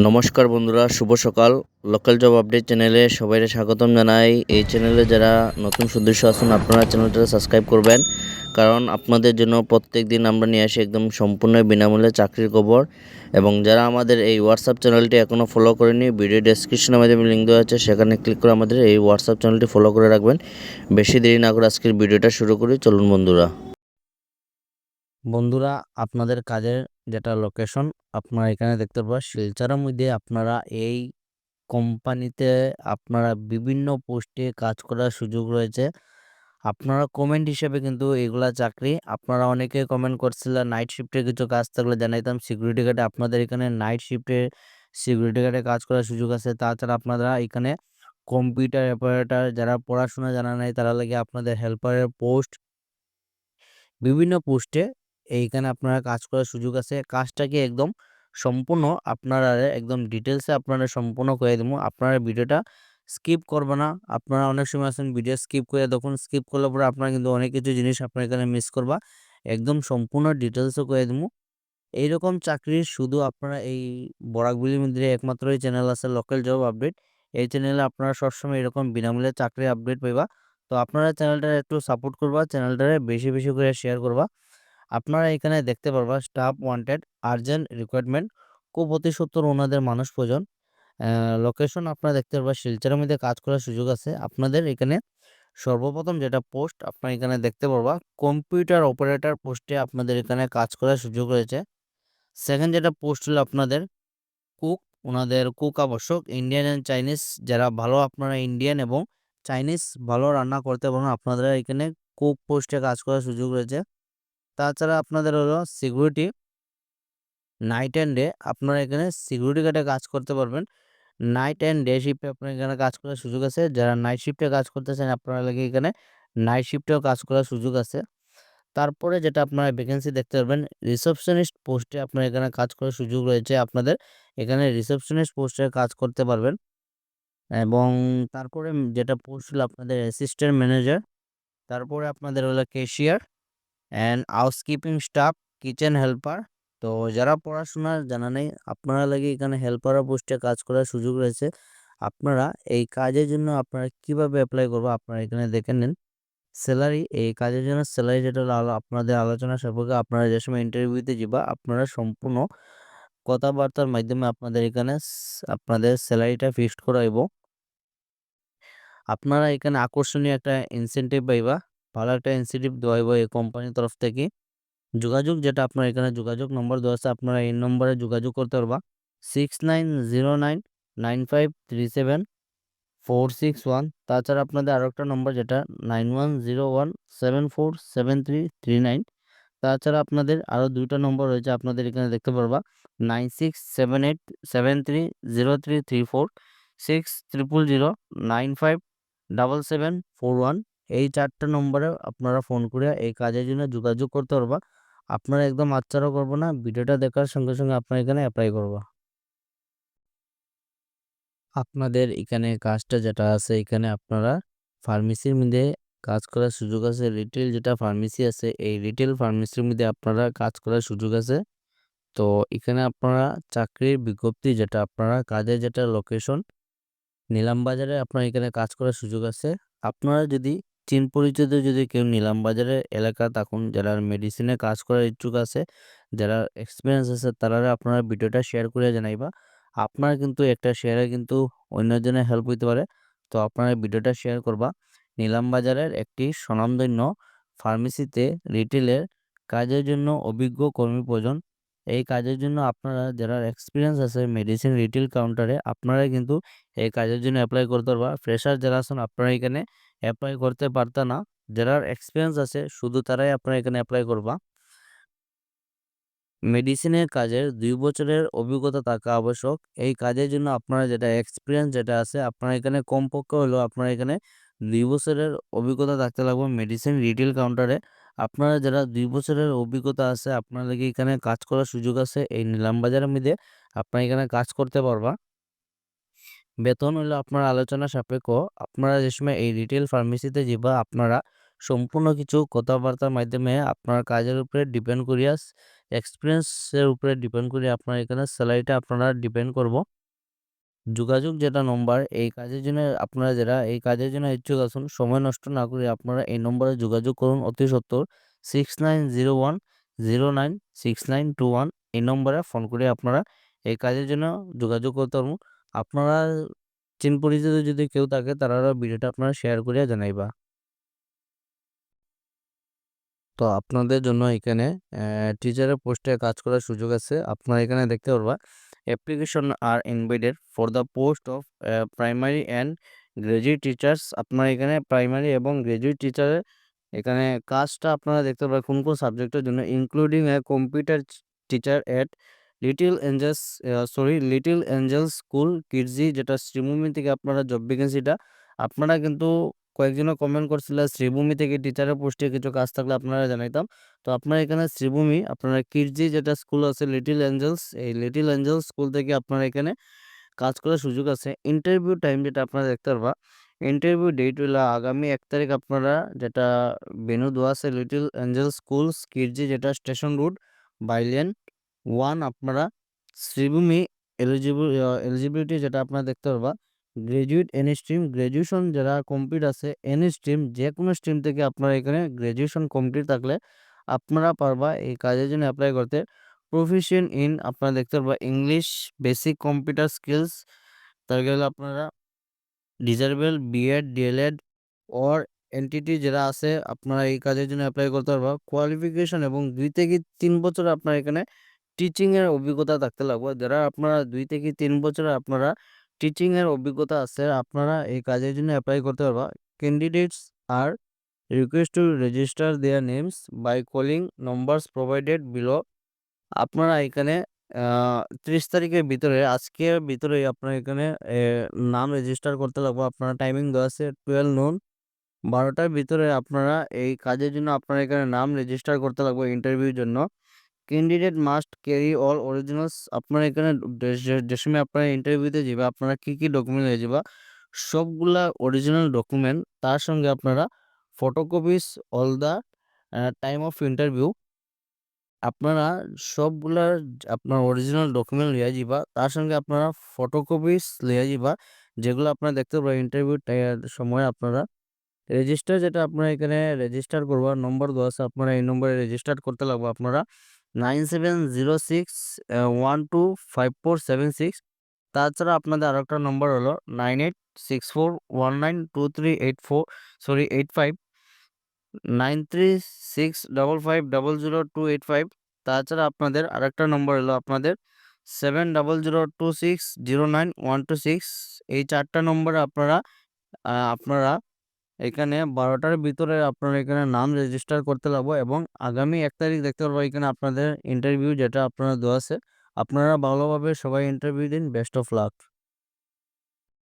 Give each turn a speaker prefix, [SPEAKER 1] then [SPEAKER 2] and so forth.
[SPEAKER 1] নমস্কার বন্ধুরা, শুভ সকাল। লোকাল জব আপডেট চ্যানেলে সবাইকে স্বাগতম জানাই। এই চ্যানেলে যারা নতুন সদস্য আছেন, আপনারা চ্যানেলটা সাবস্ক্রাইব করবেন। কারণ আপনাদের জন্য প্রত্যেক দিন আমরা নিয়ে আসি একদম সম্পূর্ণ বিনামূল্যে চাকরির খবর। এবং যারা আমাদের এই হোয়াটসঅ্যাপ চ্যানেলটি এখনও ফলো করেনি ভিডিও ডেসক্রিপশনে আমাদের লিঙ্ক দেওয়া আছে, সেখানে ক্লিক করে আমাদের এই হোয়াটসঅ্যাপ চ্যানেলটি ফলো করে রাখবেন। বেশি দেরি না করে আজকের ভিডিওটা শুরু করি। চলুন বন্ধুরা। বন্ধুরা, আপনাদের কাজের যেটা লোকেশন আপনারা এখানে দেখতে পাবেন শিলচরের মধ্যে আপনারা এই কোম্পানিতে আপনারা বিভিন্ন পোস্টে কাজ করার সুযোগ রয়েছে। আপনারা কমেন্ট হিসেবে কিন্তু এগুলা চাকরি, আপনারা অনেকে কমেন্ট করছিলেন নাইট শিফটে কিছু কাজ থাকলে জানাইতাম সিকিউরিটি গার্ডে আপনাদের এখানে নাইট শিফটে সিকিউরিটি গার্ডে কাজ করার সুযোগ আছে। তাছাড়া আপনারা এখানে কম্পিউটার অপারেটর যারা পড়াশোনা জানা নাই, তারা লাগে আপনাদের হেল্পারের পোস্ট বিভিন্ন পোস্টে এইখানে আপনারা কাজ করার সুযোগ আছে। কাজটাকে একদম সম্পূর্ণ আপনারা একদম ডিটেলসে আপনারা সম্পূর্ণ করে দেবো। আপনারা ভিডিওটা স্কিপ করবে না। আপনারা অনেক সময় আছেন ভিডিও স্কিপ করে তখন স্কিপ করলে পরে আপনারা কিন্তু অনেক কিছু জিনিস আপনার এখানে মিস করবা। একদম সম্পূর্ণ ডিটেলসও করে দেবো। এইরকম চাকরির শুধু আপনারা এই বরাকবিলির মধ্যে একমাত্র এই চ্যানেল আছে লোকাল জব আপডেট এই চ্যানেলে আপনারা সবসময় এরকম বিনামূল্যে চাকরি আপডেট পাইবা। তো আপনারা চ্যানেলটা একটু সাপোর্ট করবা চ্যানেলটারে বেশি বেশি করে শেয়ার করবা। আপনারা এখানে দেখতে পারবা স্টাফ ওয়ান্টেড আর্জেন্ট রিকোয়ারমেন্ট খুব অতি সত্তর ওনাদের মানুষ প্রয়োজন। লোকেশন আপনারা দেখতে পারবা শিলচরের মধ্যে কাজ করার সুযোগ আছে। আপনাদের এখানে সর্বপ্রথম যেটা পোস্ট আপনারা এখানে দেখতে পারবা কম্পিউটার অপারেটর পোস্টে আপনাদের এখানে কাজ করার সুযোগ রয়েছে। সেকেন্ড যেটা পোস্ট হলো আপনাদের কুক ওনাদের কুক আবশ্যক। ইন্ডিয়ান অ্যান্ড চাইনিজ যারা ভালো আপনারা ইন্ডিয়ান এবং চাইনিজ ভালো রান্না করতে পারেন আপনাদের এখানে কুক পোস্টে কাজ করার সুযোগ রয়েছে। তাছাড়া আপনাদের হলো সিকিউরিটি নাইট অ্যান্ড ডে আপনারা এখানে সিকিউরিটি গার্ডে কাজ করতে পারবেন। নাইট অ্যান্ড ডে শিফটে আপনার এখানে কাজ করার সুযোগ আছে। যারা নাইট শিফটে কাজ করতে চান, আপনারা লাগে এখানে নাইট শিফটেও কাজ করার সুযোগ আছে। তারপরে যেটা আপনারা ভ্যাকেন্সি দেখতে পারবেন রিসেপশনিস্ট পোস্টে আপনার এখানে কাজ করার সুযোগ রয়েছে। আপনাদের এখানে রিসেপশনিস্ট পোস্টে কাজ করতে পারবেন। এবং তারপরে যেটা পোস্ট হলো আপনাদের অ্যাসিস্ট্যান্ট ম্যানেজার তারপরে আপনাদের হলো cashier and housekeeping staff kitchen helper তো যারা পড়াশোনা জানা নেই, আপনারা লাগে এখানে হেল্পার পোস্টে কাজ করার সুযোগ রয়েছে। আপনারা এই কাজের জন্য আপনারা কীভাবে অ্যাপ্লাই করব আপনারা এখানে দেখে নেন। স্যালারি এই কাজের জন্য স্যালারি যেটা আপনাদের আলোচনা সম্পর্কে আপনারা যে সময় ইন্টারভিউতে যাবা, আপনারা সম্পূর্ণ কথাবার্তার মাধ্যমে আপনাদের এখানে আপনাদের স্যালারিটা ফিক্সড করাইব। আপনারা এখানে আকর্ষণীয় একটা ইনসেন্টিভ পাইবা। ভালো একটা ইনসেন্টিভ দেওয়া হইব এই কোম্পানির তরফ থেকে। যোগাযোগ যেটা আপনার এখানে যোগাযোগ নম্বর দেওয়া আছে, আপনারা এই নম্বরে যোগাযোগ করতে পারবা। Six nine zero nine nine five three seven four six one তাছাড়া আপনাদের আরও একটা নম্বর যেটা nine one zero one seven four seven three three nine তাছাড়া আপনাদের আরও দুইটা নম্বর রয়েছে, আপনাদের এখানে দেখতে পারবা। Nine six seven eight seven three zero three three four six triple zero nine five double seven four one এই চারটা নম্বরে আপনারা ফোন করে এই কাজের জন্য যোগাযোগ করতে পারবা। আপনারা একদম আচ্ছারও করব না, ভিডিওটা দেখার সঙ্গে সঙ্গে আপনার এখানে অ্যাপ্লাই করবা। আপনাদের এখানে কাজটা যেটা আছে, এখানে আপনারা ফার্মেসির মধ্যে কাজ করার সুযোগ আছে রিটেল যেটা ফার্মেসি আছে, এই রিটেল ফার্মেসির মধ্যে আপনারা কাজ করার সুযোগ আছে। তো এখানে আপনারা চাকরির বিজ্ঞপ্তি যেটা, আপনারা কাজের যেটা লোকেশন নিলাম বাজারে আপনার এখানে কাজ করার সুযোগ আছে। আপনারা যদি চিন পরিচিত যদি কেউ নিলাম বাজারের এলাকা থাকুন যারা মেডিসিনে কাজ করার ইচ্ছুক আছে, যারা এক্সপিরিয়েন্স আছে, তারা আপনারা ভিডিওটা শেয়ার করে জানাইবা। আপনার কিন্তু একটা শেয়ারে কিন্তু অন্যজনের হেল্প হইতে পারে। তো আপনারা ভিডিওটা শেয়ার করবা। নিলাম বাজারের একটি স্বনামধন্য ফার্মেসিতে রিটেলের কাজের জন্য অভিজ্ঞ কর্মী প্রয়োজন। এই কাজের জন্য আপনারা যারা এক্সপিরিয়েন্স আছে মেডিসিন রিটেল কাউন্টারে আপনারা কিন্তু এই কাজের জন্য অ্যাপ্লাই করতে পারবা। ফ্রেশার যারা আছেন, আপনারা এখানে অ্যাপ্লাই করতে পারতা না। যারা এক্সপিরিয়েন্স আছে, শুধু তারাই আপনারা এখানে অ্যাপ্লাই করবা। মেডিসিনের কাজের দুই বছরের অভিজ্ঞতা থাকা আবশ্যক। এই কাজের জন্য আপনারা যেটা এক্সপিরিয়েন্স যেটা আছে, আপনারা এখানে কমপক্ষে হলেও আপনারা এখানে দুই বছরের অভিজ্ঞতা থাকতে লাগবে মেডিসিন রিটেল কাউন্টারে আপনারা যারা দুই বছরের অভিজ্ঞতা আছে, আপনাদেরকে এখানে কাজ করার সুযোগ আছে এই নিলাম বাজারের মধ্যে। আপনারা এখানে কাজ করতে পারবা। বেতন হলো আপনার আলোচনা সাপেক্ষ। আপনারা যে সময় এই রিটেল ফার্মেসিতে যাবা, আপনারা সম্পূর্ণ কিছু কথাবার্তার মাধ্যমে আপনার কাজের উপরে ডিপেন্ড করিয়া এক্সপিরিয়েন্সের উপরে ডিপেন্ড করিয়া আপনার এখানে স্যালারিটা আপনারা ডিপেন্ড করব। যোগাযোগ যেটা নম্বর এই কাজের জন্য আপনারা যারা এই কাজের জন্য ইচ্ছুক আছেন, সময় নষ্ট না করে আপনারা এই নম্বরে যোগাযোগ করুন অতি সত্তর six nine zero one zero nine six nine two one এই নম্বরে ফোন করে আপনারা এই কাজের জন্য যোগাযোগ করতে পারবেন আপনারা চিন পরিচিত যদি কেউ থাকে, তারা ভিডিওটা আপনারা শেয়ার করিয়া জানাইবা। তো আপনাদের জন্য এখানে টিচারের পোস্টে কাজ করার সুযোগ আছে, আপনারা এখানে দেখতে পারবা। Application are invited for the post of primary and graduate teachers আপনার এখানে প্রাইমারি এবং গ্রাজুয়েট টিচারের এখানে কাজটা আপনারা দেখতে পাবেন কোন কোন সাবজেক্টের জন্য including a computer teacher at Little Angels sorry Little Angels school Kidzee যেটা শ্রীভূমি থেকে আপনারা জব ভ্যাকেন্সিটা আপনারা কিন্তু কয়েকজনও কমেন্ট করছিলেন শ্রীভূমি থেকে টিচারের পোস্টে কিছু কাজ থাকলে আপনারা জানাইতাম। তো আপনারা এখানে শ্রীভূমি, আপনারা কিডজি যেটা স্কুল আছে লিটিল এঞ্জেলস এই লিটিল এঞ্জেলস স্কুল থেকে আপনারা এখানে কাজ করার সুযোগ আছে। ইন্টারভিউ টাইম যেটা আপনারা দেখতে পারবা ইন্টারভিউ ডেট হলো আগামী এক তারিখ আপনারা যেটা বেনু আছে লিটিল এঞ্জেল স্কুল কিডজি যেটা স্টেশন রোড বাইলেন ওয়ান আপনারা শ্রীভূমি এলিজিবল এলিজিবিলিটি যেটা আপনারা দেখতে পারবা গ্রাজুয়েট এনি স্ট্রিম গ্র্যাজুয়েশন যারা কমপ্লিট আছে এনি স্ট্রিম যে কোনো স্ট্রিম থেকে আপনারা এখানে গ্র্যাজুয়েশন কমপ্লিট থাকলে আপনারা পারবা এই কাজের জন্য অ্যাপ্লাই করতে। প্রফেশন ইন আপনারা দেখতে পারবা ইংলিশ বেসিক কম্পিউটার স্কিলস তার গেলে আপনারা desirable BEd DElEd or NTT যারা আছে, আপনারা এই কাজের জন্য অ্যাপ্লাই করতে পারবা। কোয়ালিফিকেশন এবং দুই থেকে তিন বছর আপনার এখানে টিচিংয়ের অভিজ্ঞতা থাকতে লাগবে। যারা আপনারা দুই থেকে তিন বছর আপনারা টিচিংয়ের অভিজ্ঞতা আছে, আপনারা এই কাজের জন্য অ্যাপ্লাই করতে পারবা। Candidates are request to register their names by calling numbers provided below আপনারা এখানে ত্রিশ তারিখের ভিতরে, আজকের ভিতরে আপনার এখানে নাম রেজিস্টার করতে লাগবে। আপনারা টাইমিং দেওয়া আছে টুয়েলভ নুন বারোটার ভিতরে আপনারা এই কাজের জন্য আপনারা এখানে নাম রেজিস্টার করতে লাগবে ইন্টারভিউর জন্য। Candidate must carry all originals আপনার এখানে যে সময় আপনারা ইন্টারভিউতে যাবে আপনারা কী কী ডকুমেন্ট নিয়ে যাবা সবগুলা অরিজিনাল ডকুমেন্ট তার সঙ্গে আপনারা photocopies all the time of interview আপনারা সবগুলা, আপনার অরিজিনাল ডকুমেন্ট লিয়ে যাবা তার সঙ্গে আপনারা ফটোকপিস লিয়ে যাবা যেগুলো আপনারা দেখতে পাবেন ইন্টারভিউ সময় আপনারা রেজিস্টার যেটা আপনারা এখানে রেজিস্টার করবার নম্বর দেওয়া আছে, আপনারা এই নম্বরে রেজিস্টার করতে লাগবে, আপনারা nine seven zero six one two five four seven six. তাছাড়া আপনাদের আরও একটা নম্বর হলো nine eight six four one nine two three eight four sorry eight five nine three six double five double zero two eight five. তাছাড়া আপনাদের আরেকটা নম্বর হলো আপনাদের seven double zero two six zero nine one two six. এই চারটা নম্বরে আপনারা আপনারা এখানে বারোটার ভিতরে আপনারা এখানে নাম রেজিস্টার করতে লাগবো এবং আগামী এক তারিখ দেখতে পারব এখানে আপনাদের ইন্টারভিউ যেটা আপনারা দেওয়া আছে। আপনারা ভালোভাবে সবাই ইন্টারভিউ দিন বেস্ট অফ লাক